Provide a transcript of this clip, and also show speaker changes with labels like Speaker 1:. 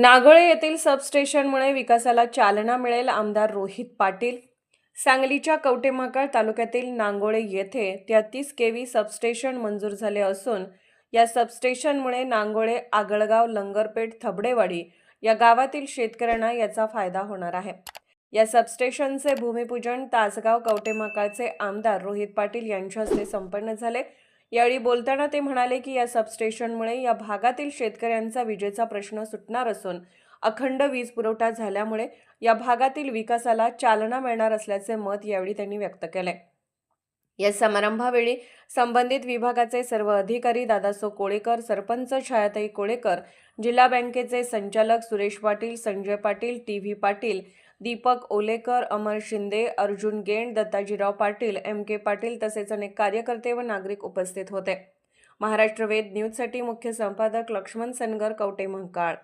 Speaker 1: नागोळे येथील सबस्टेशनमुळे विकासाला चालना मिळेल आमदार रोहित पाटील. सांगलीच्या कवटेमहाकाळ तालुक्यातील नांगोळे येथे तेहतीस केव्ही सबस्टेशन मंजूर झाले असून या सबस्टेशनमुळे नांगोळे आगळगाव लंगरपेठ थबडेवाडी या गावातील शेतकऱ्यांना याचा फायदा होणार आहे. या सबस्टेशनचे भूमिपूजन तासगाव कवटेमहाकाळचे आमदार रोहित पाटील यांच्या हस्ते संपन्न झाले. यावेळी बोलताना ते म्हणाले की या सबस्टेशनमुळे या भागातील शेतकऱ्यांचा विजेचा प्रश्न सुटणार असून अखंड वीज पुरवठा झाल्यामुळे या भागातील विकासाला चालना मिळणार असल्याचे मत यावेळी त्यांनी व्यक्त केले या समारंभावेळी संबंधित विभागाचे सर्व अधिकारी दादासो कोळेकर सरपंच छायाताई कोळेकर जिल्हा बँकेचे संचालक Suresh Patil Sanjay Patil T V Patil Deepak Olekar Amar Shinde Arjun Gend Dattajirao Patil M K Patil तसेच अनेक कार्यकर्ते व नागरिक उपस्थित होते. महाराष्ट्र वेद न्यूजसाठी मुख्य संपादक लक्ष्मण सनगर कवटे मंकाळ.